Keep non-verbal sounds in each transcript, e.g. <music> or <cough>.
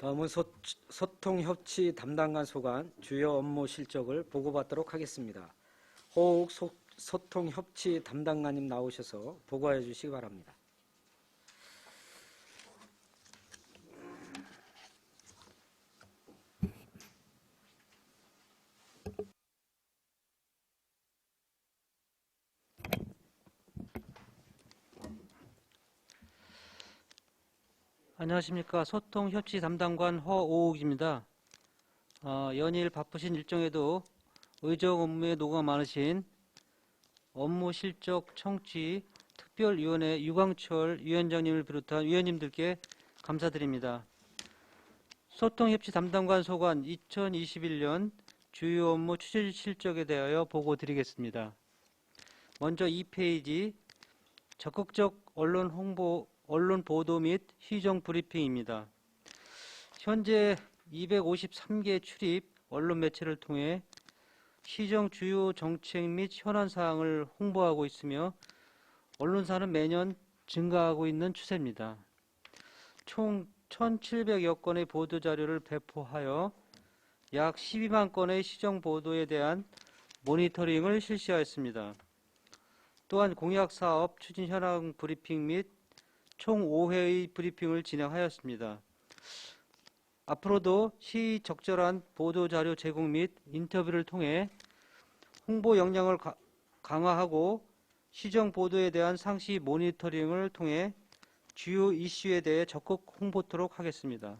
다음은 소, 소통협치 담당관 소관 주요 업무 실적을 보고받도록 하겠습니다. 호욱 소, 소통협치 담당관님 나오셔서 보고해 주시기 바랍니다. 안녕하십니까 소통 협치 담당관 허오욱입니다. 어, 연일 바쁘신 일정에도 의정 업무에 노가 많으신 업무 실적 청취 특별위원회 유광철 위원장님을 비롯한 위원님들께 감사드립니다. 소통협치 담당관 소관 2021년 주요 업무 추진 실적에 대하여 보고 드리겠습니다. 먼저 2페이지 적극적 언론 홍보 언론 보도 및 시정 브리핑입니다. 현재 253개 출입 언론 매체를 통해 시정 주요 정책 및 현안 사항을 홍보하고 있으며 언론사는 매년 증가하고 있는 추세입니다. 총 1,700여 건의 보도 자료를 배포하여 약 12만 건의 시정 보도에 대한 모니터링을 실시하였습니다. 또한 공약 사업 추진 현황 브리핑 및 총 5회의 브리핑을 진행하였습니다. 앞으로도 시적절한 보도 자료 제공 및 인터뷰를 통해 홍보 역량을 가- 강화하고 시정 보도에 대한 상시 모니터링을 통해 주요 이슈에 대해 적극 홍보토록 하겠습니다.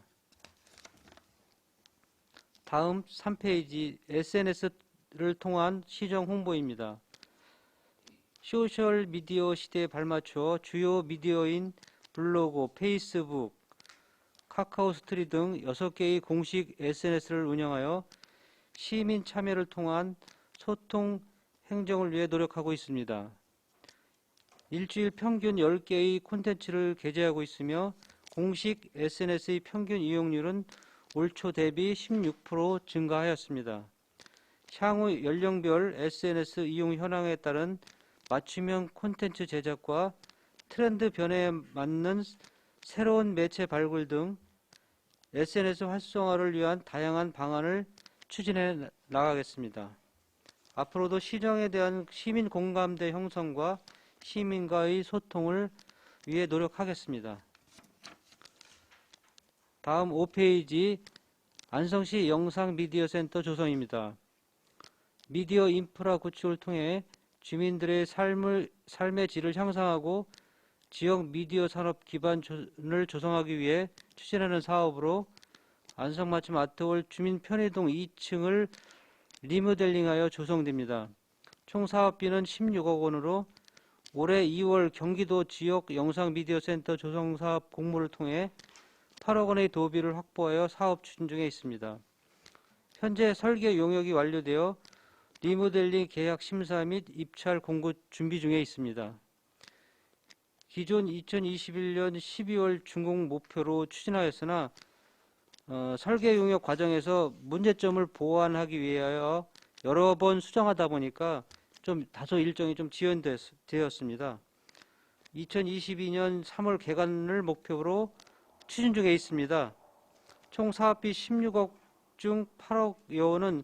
다음 3페이지 SNS를 통한 시정 홍보입니다. 소셜 미디어 시대에 발맞춰 주요 미디어인 블로그, 페이스북, 카카오 스트리 등 6개의 공식 SNS를 운영하여 시민 참여를 통한 소통 행정을 위해 노력하고 있습니다. 일주일 평균 10개의 콘텐츠를 게재하고 있으며 공식 SNS의 평균 이용률은 올 초 대비 16% 증가하였습니다. 향후 연령별 SNS 이용 현황에 따른 맞춤형 콘텐츠 제작과 트렌드 변화에 맞는 새로운 매체 발굴 등 SNS 활성화를 위한 다양한 방안을 추진해 나가겠습니다. 앞으로도 시정에 대한 시민 공감대 형성과 시민과의 소통을 위해 노력하겠습니다. 다음 5페이지 안성시 영상미디어센터 조성입니다. 미디어 인프라 구축을 통해 주민들의 삶을, 삶의 질을 향상하고 지역 미디어 산업 기반을 조성하기 위해 추진하는 사업으로 안성맞춤 아트홀 주민 편의동 2층을 리모델링하여 조성됩니다. 총 사업비는 16억 원으로 올해 2월 경기도 지역 영상 미디어 센터 조성 사업 공모를 통해 8억 원의 도비를 확보하여 사업 추진 중에 있습니다. 현재 설계 용역이 완료되어 리모델링 계약 심사 및 입찰 공고 준비 중에 있습니다. 기존 2021년 12월 준공 목표로 추진하였으나 어, 설계 용역 과정에서 문제점을 보완하기 위하여 여러 번 수정하다 보니까 좀 다소 일정이 좀 지연되었습니다. 2022년 3월 개관을 목표로 추진 중에 있습니다. 총 사업비 16억 중 8억 여 원은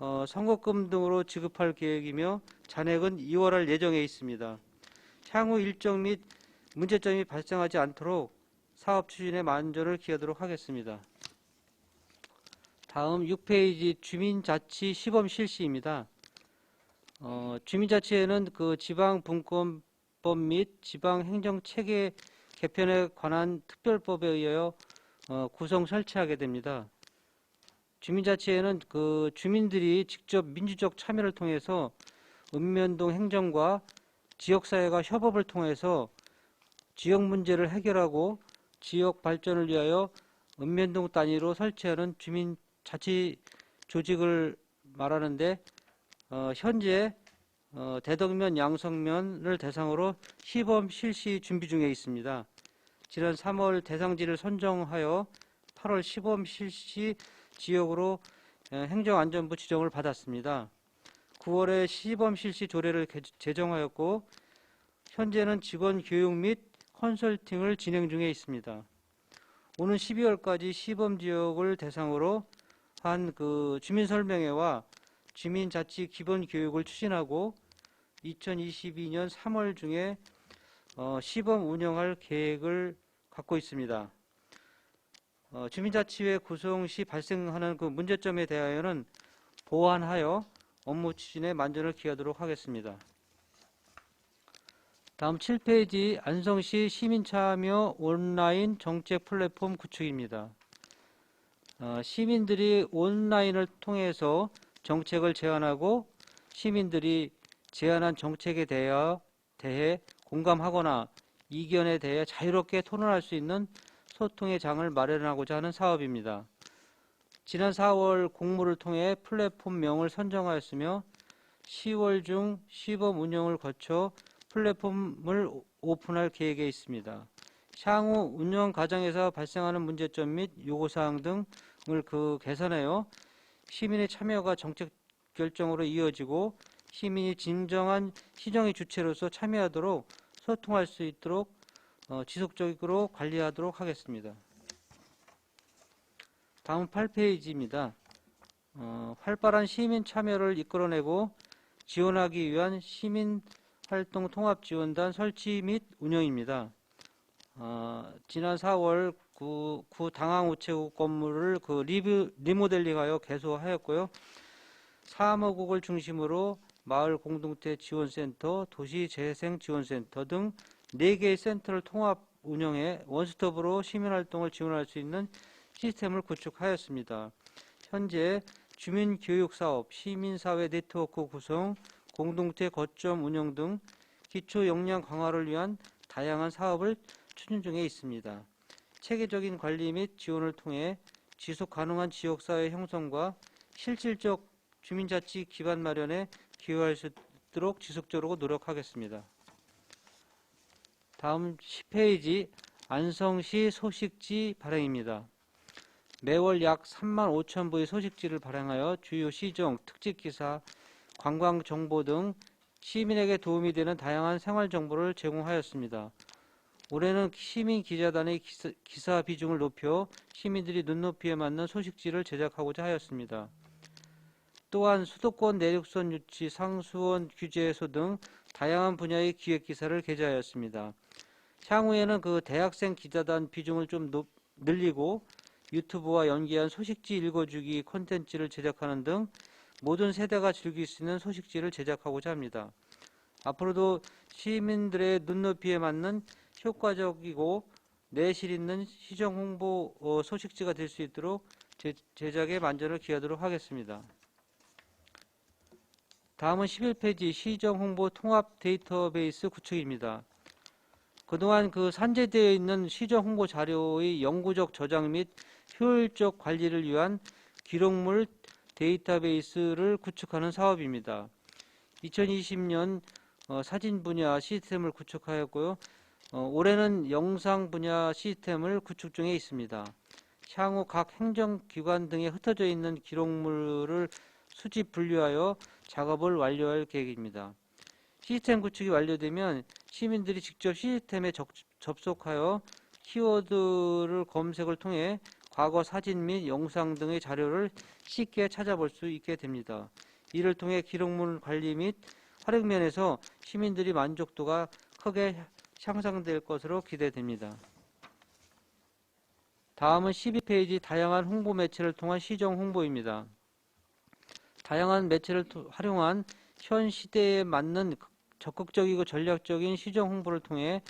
어, 선거금 등으로 지급할 계획이며 잔액은 2월할 예정에 있습니다. 향후 일정 및 문제점이 발생하지 않도록 사업 추진에 만전을 기하도록 하겠습니다. 다음 6페이지 주민자치 시범 실시입니다. 어, 주민자치에는 그 지방분권법 및 지방행정체계 개편에 관한 특별법에 의하여 어, 구성 설치하게 됩니다. 주민자치에는 그 주민들이 직접 민주적 참여를 통해서 읍면동 행정과 지역사회가 협업을 통해서 지역 문제를 해결하고 지역 발전을 위하여 읍면동 단위로 설치하는 주민 자치 조직을 말하는데 어, 현재 어, 대덕면, 양성면을 대상으로 시범 실시 준비 중에 있습니다. 지난 3월 대상지를 선정하여 8월 시범 실시 지역으로 에, 행정안전부 지정을 받았습니다. 9월에 시범 실시 조례를 개- 제정하였고 현재는 직원 교육 및 컨설팅을 진행 중에 있습니다. 오는 12월까지 시범 지역을 대상으로 한 그 주민 설명회와 주민 자치 기본 교육을 추진하고 2022년 3월 중에 어, 시범 운영할 계획을 갖고 있습니다. 어, 주민자치회 구성 시 발생하는 그 문제점에 대하여는 보완하여 업무 추진에 만전을 기하도록 하겠습니다. 다음 7페이지 안성시 시민참여 온라인 정책 플랫폼 구축입니다. 어, 시민들이 온라인을 통해서 정책을 제안하고 시민들이 제안한 정책에 대하여 대해 공감하거나 이견에 대해 자유롭게 토론할 수 있는 소통의 장을 마련하고자 하는 사업입니다. 지난 4월 공모를 통해 플랫폼명을 선정하였으며 10월 중 시범 운영을 거쳐 플랫폼을 오- 오픈할 계획에 있습니다. 향후 운영 과정에서 발생하는 문제점 및 요구사항 등을 그 개선하여 시민의 참여가 정책 결정으로 이어지고 시민이 진정한 시정의 주체로서 참여하도록 소통할 수 있도록 어, 지속적으로 관리하도록 하겠습니다. 다음 8페이지입니다. 어, 활발한 시민 참여를 이끌어내고 지원하기 위한 시민 활동 통합 지원단 설치 및 운영입니다. 어, 지난 4월 구, 구 당항 우체국 건물을 그 리뷰, 리모델링하여 개소하였고요. 사무국을 중심으로 마을 공동체 지원센터, 도시재생 지원센터 등 4개의 센터를 통합 운영해 원스톱으로 시민활동을 지원할 수 있는 시스템을 구축하였습니다. 현재 주민교육사업, 시민사회 네트워크 구성, 공동체 거점 운영 등 기초 역량 강화를 위한 다양한 사업을 추진 중에 있습니다. 체계적인 관리 및 지원을 통해 지속 가능한 지역사회 형성과 실질적 주민자치 기반 마련에 기여할 수 있도록 지속적으로 노력하겠습니다. 다음 10페이지 안성시 소식지 발행입니다. 매월 약 3만 5천 부의 소식지를 발행하여 주요 시정, 특집 기사, 관광 정보 등 시민에게 도움이 되는 다양한 생활 정보를 제공하였습니다. 올해는 시민 기자단의 기사, 비중을 높여 시민들이 눈높이에 맞는 소식지를 제작하고자 하였습니다. 또한 수도권 내륙선 유치, 상수원 규제 해소 등 다양한 분야의 기획 기사를 게재하였습니다. 향후에는 그 대학생 기자단 비중을 좀 높- 늘리고 유튜브와 연계한 소식지 읽어주기 콘텐츠를 제작하는 등 모든 세대가 즐길 수 있는 소식지를 제작하고자 합니다. 앞으로도 시민들의 눈높이에 맞는 효과적이고 내실 있는 시정 홍보 어, 소식지가 될 수 있도록 제, 제작에 만전을 기하도록 하겠습니다. 다음은 11페이지 시정 홍보 통합 데이터베이스 구축입니다. 그동안 그 산재되어 있는 시정 홍보 자료의 영구적 저장 및 효율적 관리를 위한 기록물 데이터베이스를 구축하는 사업입니다. 2020년 어, 사진 분야 시스템을 구축하였고요. 어, 올해는 영상 분야 시스템을 구축 중에 있습니다. 향후 각 행정기관 등에 흩어져 있는 기록물을 수집 분류하여 작업을 완료할 계획입니다. 시스템 구축이 완료되면 시민들이 직접 시스템에 적- 접속하여 키워드를 검색을 통해 과거 사진 및 영상 등의 자료를 쉽게 찾아볼 수 있게 됩니다. 이를 통해 기록물 관리 및 활용 면에서 시민들이 만족도가 크게 향상될 것으로 기대됩니다. 다음은 12페이지 다양한 홍보 매체를 통한 시정 홍보입니다. 다양한 매체를 토- 활용한 현 시대에 맞는 적극적이고 전략적인 시정 홍보를 통해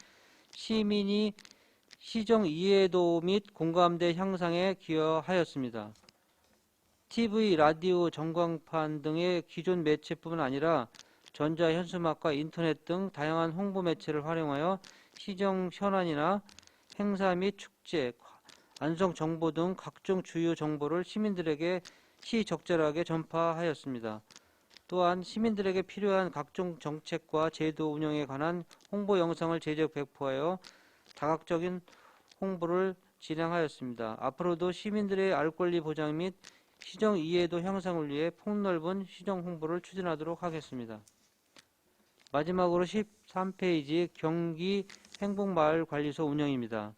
시민이 시정 이해도 및 공감대 향상에 기여하였습니다. TV, 라디오, 전광판 등의 기존 매체뿐만 아니라 전자 현수막과 인터넷 등 다양한 홍보 매체를 활용하여 시정 현안이나 행사 및 축제, 안성 정보 등 각종 주요 정보를 시민들에게 시적절하게 전파하였습니다. 또한 시민들에게 필요한 각종 정책과 제도 운영에 관한 홍보 영상을 제작 배포하여 다각적인 홍보를 진행하였습니다. 앞으로도 시민들의 알 권리 보장 및 시정 이해도 향상을 위해 폭넓은 시정 홍보를 추진하도록 하겠습니다. 마지막으로 13페이지 경기 행복마을 관리소 운영입니다.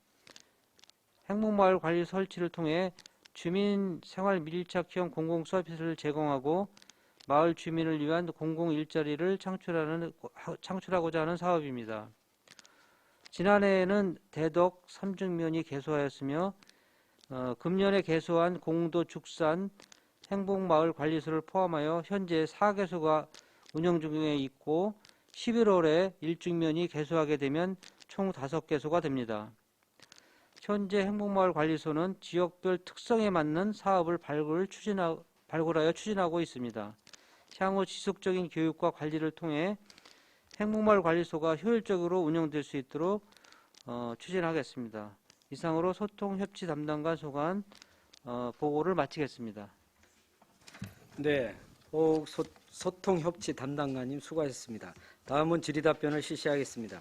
행복마을 관리 설치를 통해 주민 생활 밀착형 공공 서비스를 제공하고 마을 주민을 위한 공공 일자리를 창출하는 창출하고자 하는 사업입니다. 지난해에는 대덕 삼중면이 개소하였으며 어, 금년에 개소한 공도 축산 행복마을 관리소를 포함하여 현재 4개소가 운영 중에 있고 11월에 일중면이 개소하게 되면 총 5개소가 됩니다. 현재 행복마을 관리소는 지역별 특성에 맞는 사업을 발굴 추진하, 발굴하여 추진하고 있습니다. 향후 지속적인 교육과 관리를 통해 행복마을 관리소가 효율적으로 운영될 수 있도록 어, 추진하겠습니다. 이상으로 소통 협치 담당관 소관 어, 보고를 마치겠습니다. 네, 호옥 소, 소통 협치 담당관님 수고하셨습니다. 다음은 질의답변을 실시하겠습니다.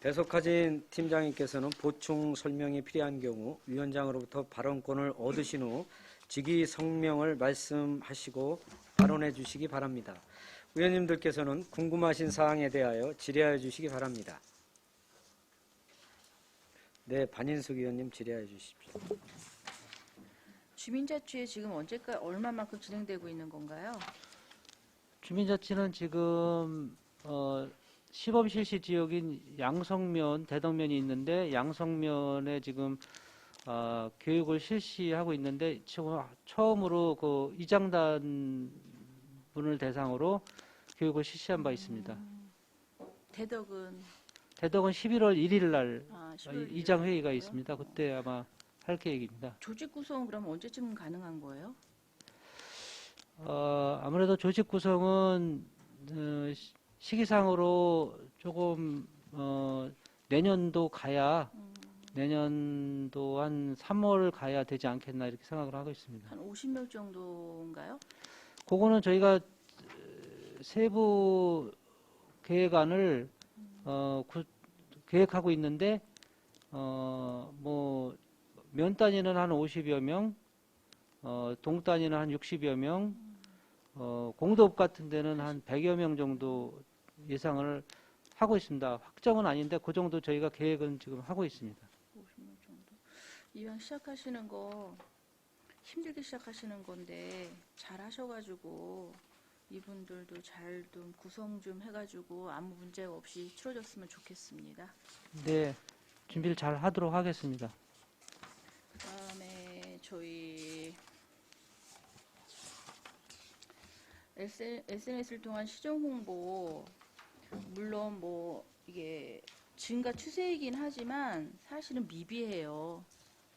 배석하진 팀장님께서는 보충 설명이 필요한 경우 위원장으로부터 발언권을 얻으신 후 직위 성명을 말씀하시고 발언해 주시기 바랍니다. 위원님들께서는 궁금하신 사항에 대하여 질의하여 주시기 바랍니다. 네, 반인숙 위원님 질의하여 주십시오. 주민자치회 지금 언제까지 얼마만큼 진행되고 있는 건가요? 주민자치는 지금 어, 시범 실시 지역인 양성면, 대덕면이 있는데 양성면에 지금 어, 교육을 실시하고 있는데 지금 처음으로 그 이장단 분을 대상으로 교육을 실시한 바 있습니다. 대덕은 대덕은 11월 1일 날 아, 11월 이장 회의가 1일 이고요. 있습니다. 그때 아마 할 계획입니다. 조직 구성은 그럼 언제쯤 가능한 거예요? 어, 아무래도 조직 구성은 어, 시- 시기상으로 조금 어, 내년도 가야 내년도 한 3월 가야 되지 않겠나 이렇게 생각을 하고 있습니다. 한 50명 정도인가요? 그거는 저희가 어, 세부 계획안을 어, 구- 계획하고 있는데 어, 뭐 면 단위는 한 50여 명, 어, 동 단위는 한 60여 명, 어, 공도업 같은 데는 한 100여 명 정도 예상을 하고 있습니다. 확정은 아닌데 그 정도 저희가 계획은 지금 하고 있습니다. 50명 정도. 이왕 시작하시는 거 힘들게 시작하시는 건데 잘 하셔가지고 이분들도 잘 좀 구성 좀 해가지고 아무 문제 없이 치러졌으면 좋겠습니다. 네, 준비를 잘 하도록 하겠습니다. 그다음에 저희 SNS를 통한 시정 홍보 물론 뭐 이게 증가 추세이긴 하지만 사실은 미비해요.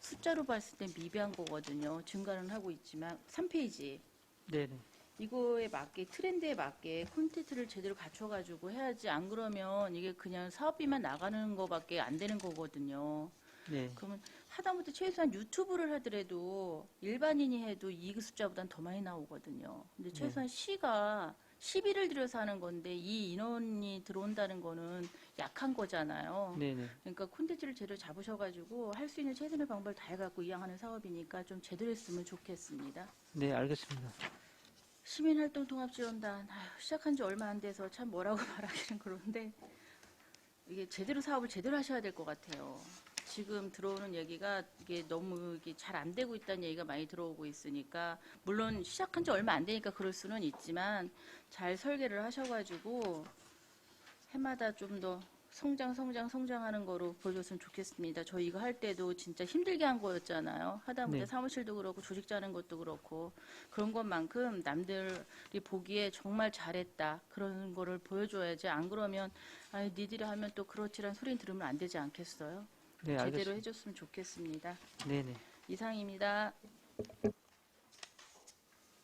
숫자로 봤을 때 미비한 거거든요. 증가는 하고 있지만 3페이지 네, 네. 이거에 맞게 트렌드에 맞게 콘텐츠를 제대로 갖춰가지고 해야지 안 그러면 이게 그냥 사업비만 나가는 거밖에 안 되는 거거든요. 네. 그러면 하다못해 최소한 유튜브를 하더라도 일반인이 해도 이 숫자보단 더 많이 나오거든요. 근데 최소한 시가 시비를 들여서 하는 건데 이 인원이 들어온다는 거는 약한 거잖아요. 네, 네. 그러니까 콘텐츠를 제대로 잡으셔가지고 할 수 있는 최선의 방법을 다 해갖고 이양하는 사업이니까 좀 제대로 했으면 좋겠습니다. 네, 알겠습니다. 시민활동 통합지원단 아휴, 시작한 지 얼마 안 돼서 참 뭐라고 <laughs> 말하기는 그런데 이게 제대로 사업을 제대로 하셔야 될 것 같아요. 지금 들어오는 얘기가 이게 너무 이게 잘 안 되고 있다는 얘기가 많이 들어오고 있으니까 물론 시작한 지 얼마 안 되니까 그럴 수는 있지만 잘 설계를 하셔가지고 해마다 좀더 성장 성장 성장하는 거로 보여줬으면 좋겠습니다. 저희 이거 할 때도 진짜 힘들게 한 거였잖아요. 하다못해 네. 사무실도 그렇고 조직 짜는 것도 그렇고 그런 것만큼 남들이 보기에 정말 잘했다 그런 거를 보여줘야지 안 그러면 아 니들이 하면 또 그렇지란 소리 들으면 안 되지 않겠어요? 네, 제대로 알겠습니다. 해줬으면 좋겠습니다. 네, 네. 이상입니다.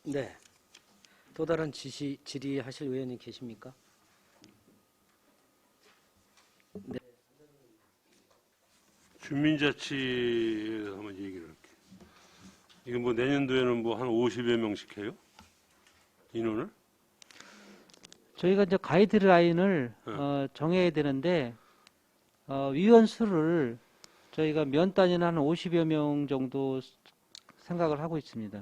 네. 또 다른 지시 질의하실 의원님 계십니까? 주민자치 한번 얘기를 할게. 이거 뭐 내년도에는 뭐 한 50여 명씩 해요? 인원을? 저희가 이제 가이드라인을 네. 어, 정해야 되는데 어, 위원 수를 저희가 면 단위는 한 50여 명 정도 생각을 하고 있습니다.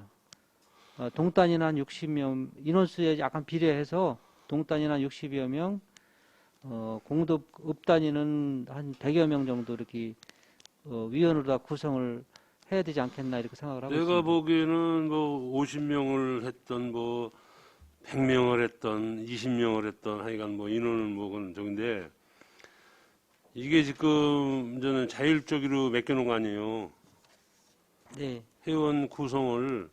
어, 동 단위는 한 60명, 인원수에 약간 비례해서 동 단위는 한 60여 명, 어, 공도 읍 단위는 한 100여 명 정도 이렇게 어, 위원으로 다 구성을 해야 되지 않겠나 이렇게 생각을 하고 내가 있습니다. 보기에는 뭐 50명을 했던 뭐 100명을 했던 20명을 했던 하여간 뭐 인원은 뭐 그건 저긴데 이게 지금 저는 자율적으로 맡겨놓은 거 아니에요. 네, 회원 구성을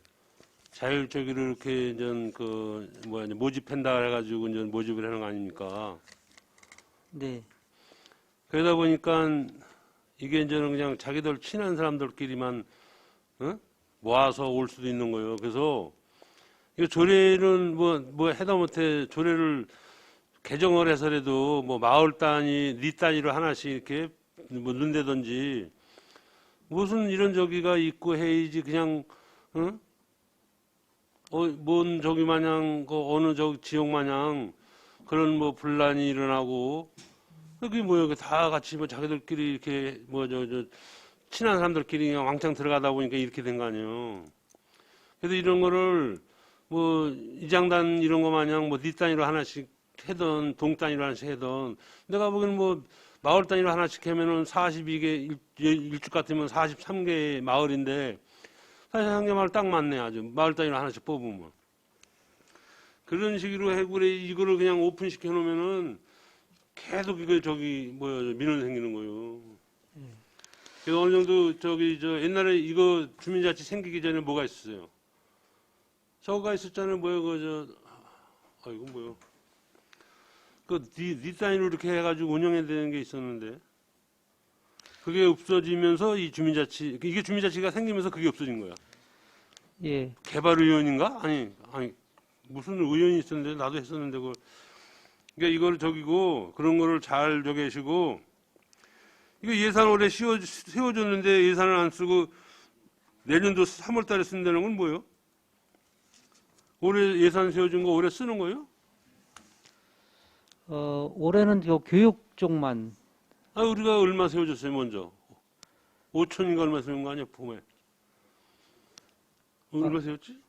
자율적으로 이렇게 이제 그 뭐야 모집한다 해가지고 이제 모집을 하는 거 아닙니까? 네, 그러다 보니까 이게 이제는 그냥 자기들 친한 사람들끼리만 어? 모아서 올 수도 있는 거예요. 그래서 이 조례는 뭐 뭐 해다 못해 조례를 개정을 해서라도 뭐 마을 단위, 리 단위로 하나씩 이렇게 뭐 넣는다든지 무슨 이런 저기가 있고 해야지 그냥 어? 어, 뭔 저기 마냥 그 어느 저 지역 마냥 그런 뭐 분란이 일어나고 그게 뭐예요? 그다 같이 뭐 자기들끼리 이렇게 뭐저 저 친한 사람들끼리 왕창 들어가다 보니까 이렇게 된 거 아니에요. 그래서 이런 거를 뭐 이장단 이런 거 마냥 뭐 뒷단위로 하나씩 해던 동 단위로 하나씩 해던 내가 보기에는 뭐 마을 단위로 하나씩 하면은 42개 일, 일주 같으면 43개 마을인데 43개 마을 딱 맞네 아주 마을 단위로 하나씩 뽑으면 그런 식으로 해구래 이거를 그냥 오픈시켜 놓으면은 계속 이거 저기 뭐야 민원 생기는 거요. 그래서 어느 정도 저기 저 옛날에 이거 주민자치 생기기 전에 뭐가 있었어요? 저거가 있었잖아요. 뭐야 그저 아 이거 뭐요? 그니 단위로 이렇게 해가지고 운영해야 되는 게 있었는데 그게 없어지면서 이 주민자치 이게 주민자치가 생기면서 그게 없어진 거야. 예, 개발의원인가? 아니, 아니, 무슨 의원이 있었는데, 나도 했었는데, 그걸. 그러니까 이걸 저기고, 그런 거를 잘 저기 하시고, 이거 예산 올해 씌워, 세워줬는데 예산을 안 쓰고, 내년도 3월 달에 쓴다는 건 뭐예요? 올해 예산 세워준 거 올해 쓰는 거예요? 어, 올해는 요 교육 쪽만 아, 우리가 얼마 세워줬어요, 먼저? 5천인가 얼마 세운 거 아니야, 봄에? 얼마 세웠지?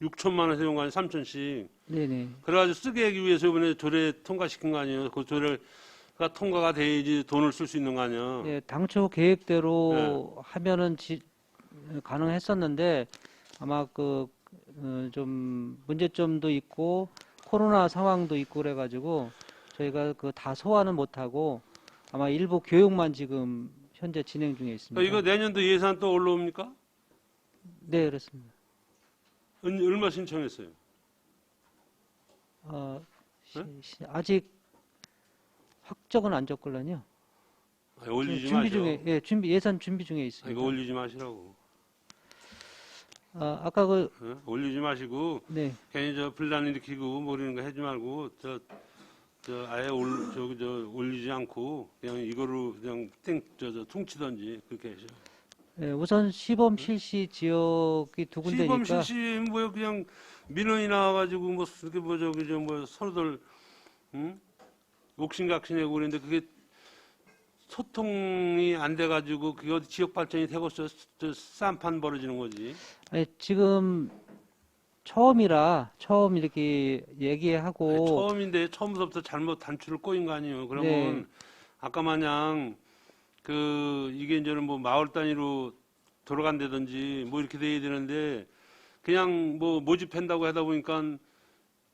6천만 원 세운 거 아니야, 3천씩. 네네. 그래가지고 쓰게 하기 위해서 이번에 조례 통과시킨 거 아니에요? 그 조례가 통과가 돼야지 돈을 쓸 수 있는 거 아니야? 예, 당초 계획대로 네. 하면은 지, 가능했었는데 아마 그좀 문제점도 있고 코로나 상황도 있고 그래가지고 저희가 그 다 소화는 못하고 아마 일부 교육만 지금 현재 진행 중에 있습니다. 이거 내년도 예산 또 올라옵니까? 네 그렇습니다. 얼- 얼마 신청했어요? 어, 시- 네? 시- 아직 확정은 안 졌걸랑요. 아니, 올리지 준비 마시오. 중에 예 준비 예산 준비 중에 아, 있습니다. 이거 올리지 마시라고. 아, 아까 그 어? 올리지 마시고 네. 괜히 저 분란 일으키고 뭐 이런 거 하지 말고 저, 저 아예 올, 저기 저 올리지 않고 그냥 이거로 그냥 땡, 저, 저 퉁치던지 그렇게 하셔. 예, 우선 시범 실시 지역이 두 군데니까 시범 실시 뭐 그냥 민원이 나와가지고 뭐 이렇게 뭐 저기 저뭐 서로들 응? 옥신각신하고 그랬는데 그게 소통이 안 돼가지고 그게 어디 지역 발전이 되고 저, 저 쌈판 벌어지는 거지. 아니, 지금 처음이라 처음 이렇게 아니, 얘기하고 처음인데 처음부터 잘못 단추를 꼬인 거 아니에요. 그러면 네. 아까 마냥 그 이게 이제는 뭐 마을 단위로 돌아간다든지 뭐 이렇게 돼야 되는데 그냥 뭐 모집한다고 하다 보니까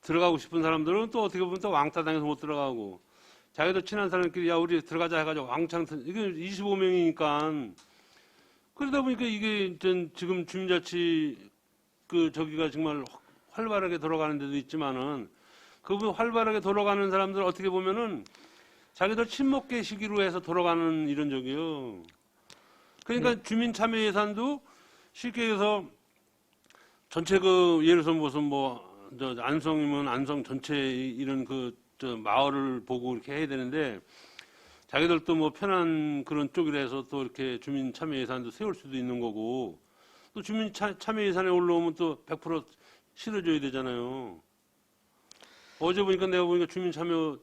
들어가고 싶은 사람들은 또 어떻게 보면 또 왕따 당해서 못 들어가고 자기도 친한 사람끼리 야 우리 들어가자 해가지고 왕창 들- 이게 25명이니까. 그러다 보니까 이게 전 지금 주민자치 그 저기가 정말 활발하게 돌아가는 데도 있지만은 그분 활발하게 돌아가는 사람들 어떻게 보면은 자기들 친목계 시기로 해서 돌아가는 이런 적이요. 그러니까 주민 참여 예산도 쉽게 해서 전체 그 예를 들어서 무슨 뭐저 안성이면 안성 전체 이런 그저 마을을 보고 이렇게 해야 되는데 자기들도 뭐 편한 그런 쪽이라 해서 또 이렇게 주민 참여 예산도 세울 수도 있는 거고 또 주민 차- 참여 예산에 올라오면 또 100% 실어줘야 되잖아요. 어제 보니까 내가 보니까 주민 참여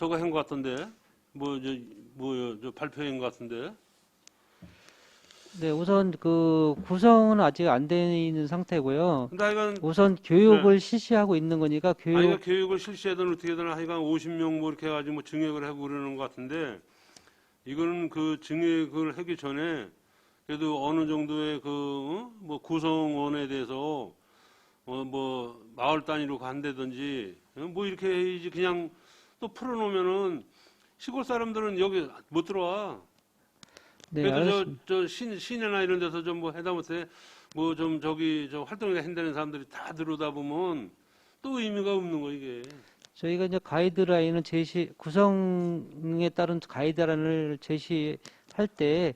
저거 한 것 같던데 뭐저 뭐요 저 발표한 것 같은데 네, 우선 그 구성은 아직 안 돼 있는 상태고요. 근데 하여간 우선 교육을 실시하고 있는 거니까 교육 네. 아이가 교육을 실시하든 어떻게든 하여간 50명 뭐 이렇게 해가지고 뭐 증액을 하고 그러는 것 같은데 이거는 그 증액을 하기 전에 그래도 어느 정도의 그, 어? 뭐 구성원에 대해서 어, 뭐 마을 단위로 간다든지 어? 뭐 이렇게 해야지 그냥 또 풀어놓으면은 시골 사람들은 여기 못 들어와. 네, 그래도. 저, 저 시, 시내나 이런 데서 좀뭐 하다못해 뭐 좀 저기 저 활동을 한다는 사람들이 다 들어오다 보면 또 의미가 없는 거 이게. 저희가 이제 가이드라인을 제시 구성에 따른 가이드라인을 제시할 때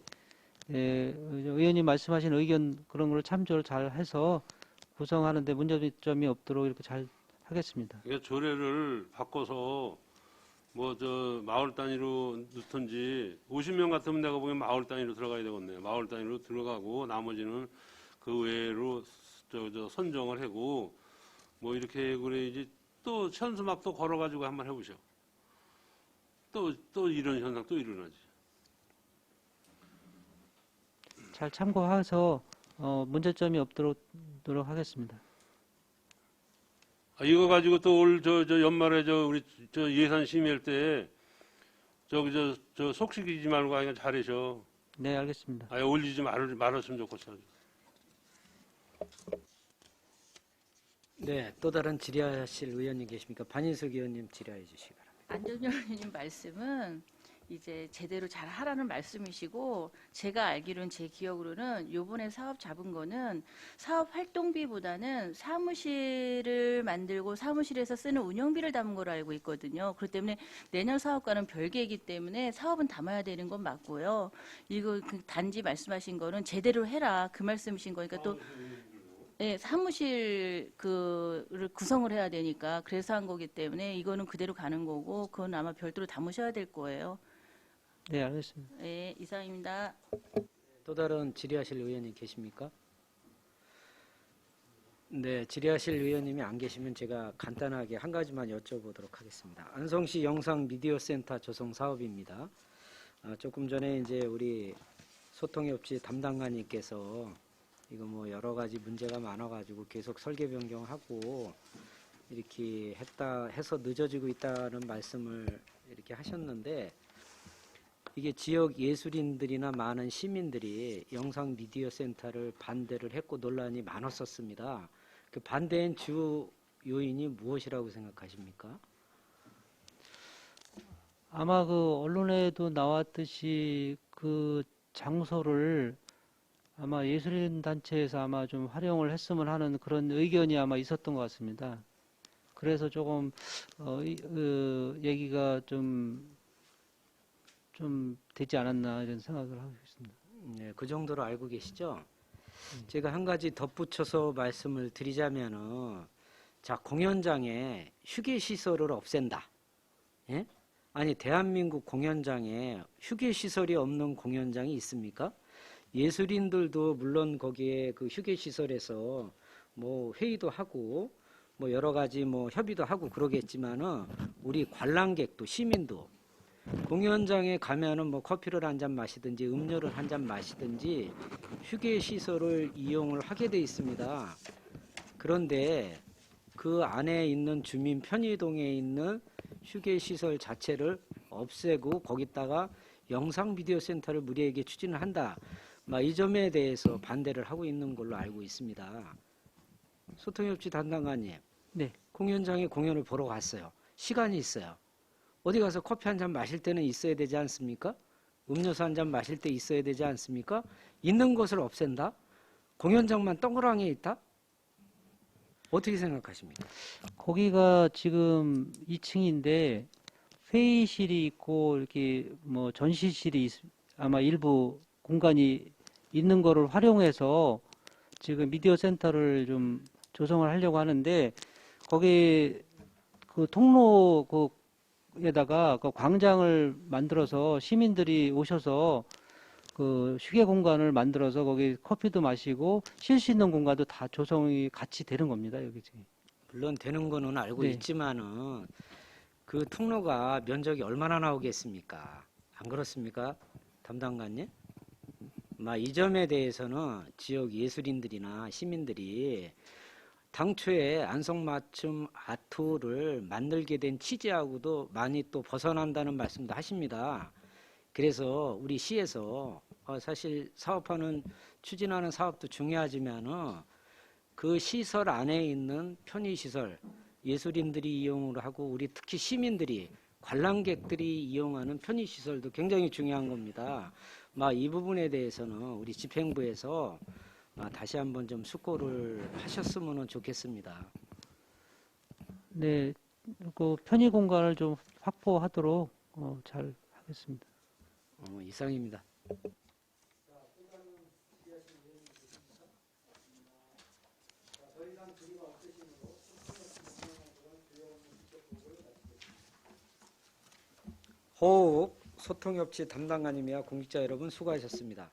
예, 의원님 말씀하신 의견 그런 걸 참조를 잘 해서 구성하는데 문제점이 없도록 이렇게 잘 하겠습니다. 조례를 바꿔서 뭐 저 마을 단위로 넣든지 50명 같으면 내가 보기엔 마을 단위로 들어가야 되겠네요. 마을 단위로 들어가고 나머지는 그 외로 저, 저 선정을 하고 뭐 이렇게 그래야지 또 현수막도 걸어가지고 한번 해보죠. 또, 또 이런 현상 또 일어나지. 잘 참고해서 어, 문제점이 없도록 하겠습니다. 아, 이거 가지고 또 올 저 저 연말에 저 우리 저 예산 심의할 때 저기 저 저 속시키지 말고 하니까 잘해줘. 네, 알겠습니다. 아예 올리지 말, 말았으면 좋겠어. 네, 또 다른 질의하실 의원님 계십니까? 반인석 의원님 질의해 주시기 바랍니다. 안전열 의원님 말씀은 이제 제대로 잘 하라는 말씀이시고 제가 알기로는 제 기억으로는 요번에 사업 잡은 거는 사업 활동비보다는 사무실을 만들고 사무실에서 쓰는 운영비를 담은 걸로 알고 있거든요. 그렇기 때문에 내년 사업과는 별개이기 때문에 사업은 담아야 되는 건 맞고요. 이거 그 단지 말씀하신 거는 제대로 해라 그 말씀이신 거니까 또 네, 사무실 그를 구성을 해야 되니까 그래서 한 거기 때문에 이거는 그대로 가는 거고 그건 아마 별도로 담으셔야 될 거예요. 네, 알겠습니다. 네, 이상입니다. 또 다른 질의하실 의원님 계십니까? 네, 질의하실 의원님이 안 계시면 제가 간단하게 한 가지만 여쭤보도록 하겠습니다. 안성시 영상 미디어 센터 조성 사업입니다. 아, 조금 전에 이제 우리 소통협치 담당관님께서 이거 뭐 여러 가지 문제가 많아가지고 계속 설계 변경하고 이렇게 했다 해서 늦어지고 있다는 말씀을 이렇게 하셨는데 이게 지역 예술인들이나 많은 시민들이 영상 미디어 센터를 반대를 했고 논란이 많았었습니다. 그 반대한 주 요인이 무엇이라고 생각하십니까? 아마 그 언론에도 나왔듯이 그 장소를 아마 예술인 단체에서 아마 좀 활용을 했으면 하는 그런 의견이 아마 있었던 것 같습니다. 그래서 조금 어, 이, 그 얘기가 좀 좀 되지 않았나 이런 생각을 하고 있습니다. 네, 그 정도로 알고 계시죠? 제가 한 가지 덧붙여서 말씀을 드리자면은 자 공연장에 휴게 시설을 없앤다. 예? 아니 대한민국 공연장에 휴게 시설이 없는 공연장이 있습니까? 예술인들도 물론 거기에 그 휴게 시설에서 뭐 회의도 하고 뭐 여러 가지 뭐 협의도 하고 그러겠지만은 우리 관람객도 시민도 공연장에 가면은 뭐 커피를 한 잔 마시든지 음료를 한 잔 마시든지 휴게 시설을 이용을 하게 돼 있습니다. 그런데 그 안에 있는 주민 편의동에 있는 휴게 시설 자체를 없애고 거기다가 영상 비디오 센터를 무리에게 추진을 한다. 막이 점에 대해서 반대를 하고 있는 걸로 알고 있습니다. 소통협치 담당관님. 네. 공연장에 공연을 보러 갔어요. 시간이 있어요. 어디 가서 커피 한 잔 마실 때는 있어야 되지 않습니까? 음료수 한 잔 마실 때 있어야 되지 않습니까? 있는 것을 없앤다? 공연장만 동그랑에 있다? 어떻게 생각하십니까? 거기가 지금 2층인데 회의실이 있고 이렇게 뭐 전시실이 있- 아마 일부 공간이 있는 거를 활용해서 지금 미디어 센터를 좀 조성을 하려고 하는데 거기 그 통로 그 에다가 그 광장을 만들어서 시민들이 오셔서 그 휴게 공간을 만들어서 거기 커피도 마시고 쉴 수 있는 공간도 다 조성이 같이 되는 겁니다 여기 지금. 물론 되는 거는 알고 네. 있지만은 그 통로가 면적이 얼마나 나오겠습니까? 안 그렇습니까? 담당관님? 마, 이 점에 대해서는 지역 예술인들이나 시민들이 당초에 안성맞춤 아트를 만들게 된 취지하고도 많이 또 벗어난다는 말씀도 하십니다. 그래서 우리 시에서 어, 사실 사업하는 추진하는 사업도 중요하지만은 그 시설 안에 있는 편의 시설 예술인들이 이용을 하고 우리 특히 시민들이 관람객들이 이용하는 편의 시설도 굉장히 중요한 겁니다. 막 이 부분에 대해서는 우리 집행부에서 아, 다시 한번 좀 숙고를 하셨으면 좋겠습니다. 네, 그 편의 공간을 좀 확보하도록 어, 잘 하겠습니다. 어, 이상입니다. 호흡 소통협치 담당관님이야 공직자 여러분 수고하셨습니다.